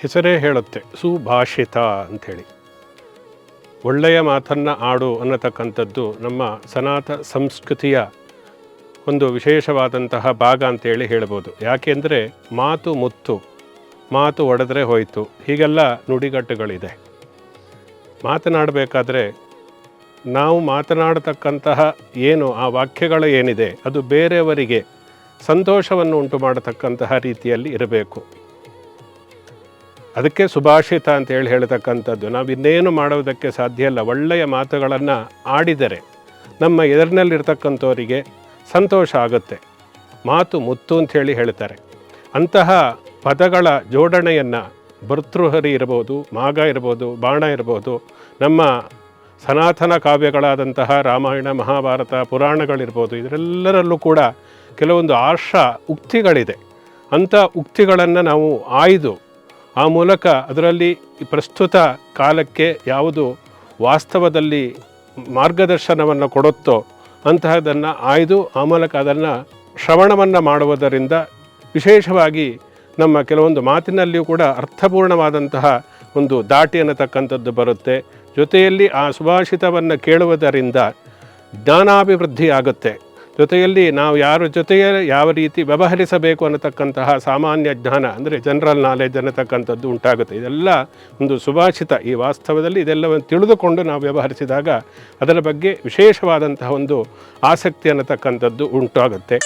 ಹೆಸರೇ ಹೇಳುತ್ತೆ, ಸುಭಾಷಿತ ಅಂಥೇಳಿ. ಒಳ್ಳೆಯ ಮಾತನ್ನು ಆಡು ಅನ್ನತಕ್ಕಂಥದ್ದು ನಮ್ಮ ಸನಾತ ಸಂಸ್ಕೃತಿಯ ಒಂದು ವಿಶೇಷವಾದಂತಹ ಭಾಗ ಅಂತೇಳಿ ಹೇಳ್ಬೋದು. ಯಾಕೆಂದರೆ ಮಾತು ಮುತ್ತು, ಮಾತು ಒಡೆದ್ರೆ ಹೋಯಿತು, ಹೀಗೆಲ್ಲ ನುಡಿಗಟ್ಟುಗಳಿದೆ. ಮಾತನಾಡಬೇಕಾದ್ರೆ ನಾವು ಮಾತನಾಡತಕ್ಕಂತಹ ಏನು, ಆ ವಾಕ್ಯಗಳು ಏನಿದೆ, ಅದು ಬೇರೆಯವರಿಗೆ ಸಂತೋಷವನ್ನು ಉಂಟು ಮಾಡತಕ್ಕಂತಹ ರೀತಿಯಲ್ಲಿ ಇರಬೇಕು. ಅದಕ್ಕೆ ಸುಭಾಷಿತ ಅಂತ ಹೇಳಿ ಹೇಳ್ತಕ್ಕಂಥದ್ದು, ನಾವು ಇನ್ನೇನು ಮಾಡೋದಕ್ಕೆ ಸಾಧ್ಯ ಇಲ್ಲ. ಒಳ್ಳೆಯ ಮಾತುಗಳನ್ನು ಆಡಿದರೆ ನಮ್ಮ ಎದುರಿನಲ್ಲಿರ್ತಕ್ಕಂಥವರಿಗೆ ಸಂತೋಷ ಆಗುತ್ತೆ. ಮಾತು ಮುತ್ತು ಅಂಥೇಳಿ ಹೇಳ್ತಾರೆ ಅಂತಹ ಪದಗಳ ಜೋಡಣೆಯನ್ನು ಭರ್ತೃಹರಿ ಇರ್ಬೋದು ಮಾಗ ಇರ್ಬೋದು ಬಾಣ ಇರ್ಬೋದು ನಮ್ಮ ಸನಾತನ ಕಾವ್ಯಗಳಾದಂತಹ ರಾಮಾಯಣ, ಮಹಾಭಾರತ, ಪುರಾಣಗಳಿರ್ಬೋದು, ಇದರೆಲ್ಲರಲ್ಲೂ ಕೂಡ ಕೆಲವೊಂದು ಆರ್ಷ ಉಕ್ತಿಗಳಿದೆ. ಅಂಥ ಉಕ್ತಿಗಳನ್ನು ನಾವು ಆಯ್ದು ಆ ಮೂಲಕ ಅದರಲ್ಲಿ ಪ್ರಸ್ತುತ ಕಾಲಕ್ಕೆ ಯಾವುದು ವಾಸ್ತವದಲ್ಲಿ ಮಾರ್ಗದರ್ಶನವನ್ನು ಕೊಡುತ್ತೋ ಅಂತಹದನ್ನು ಆಯ್ದು ಆ ಮೂಲಕ ಅದನ್ನು ಶ್ರವಣವನ್ನು ಮಾಡುವುದರಿಂದ ವಿಶೇಷವಾಗಿ ನಮ್ಮ ಕೆಲವೊಂದು ಮಾತಿನಲ್ಲಿಯೂ ಕೂಡ ಅರ್ಥಪೂರ್ಣವಾದಂತಹ ಒಂದು ದಾಟಿ ಅನ್ನತಕ್ಕಂಥದ್ದು ಬರುತ್ತೆ. ಜೊತೆಯಲ್ಲಿ ಆ ಸುಭಾಷಿತವನ್ನು ಕೇಳುವುದರಿಂದ ಜ್ಞಾನಾಭಿವೃದ್ಧಿ ಆಗುತ್ತೆ ಜೊತೆಯಲ್ಲಿ ನಾವು ಯಾರ ಜೊತೆಗೆ ಯಾವ ರೀತಿ ವ್ಯವಹರಿಸಬೇಕು ಅನ್ನತಕ್ಕಂತಹ ಸಾಮಾನ್ಯ ಜ್ಞಾನ ಅಂದರೆ ಜನರಲ್ ನಾಲೆಜ್ ಅನ್ನತಕ್ಕಂಥದ್ದು ಉಂಟಾಗುತ್ತೆ. ಇದೆಲ್ಲ ಒಂದು ಸುಭಾಷಿತ ಈ ವಾಸ್ತವದಲ್ಲಿ ಇದೆಲ್ಲವನ್ನು ತಿಳಿದುಕೊಂಡು ನಾವು ವ್ಯವಹರಿಸಿದಾಗ ಅದರ ಬಗ್ಗೆ ವಿಶೇಷವಾದಂತಹ ಒಂದು ಆಸಕ್ತಿ ಅನ್ನತಕ್ಕಂಥದ್ದು ಉಂಟಾಗುತ್ತೆ.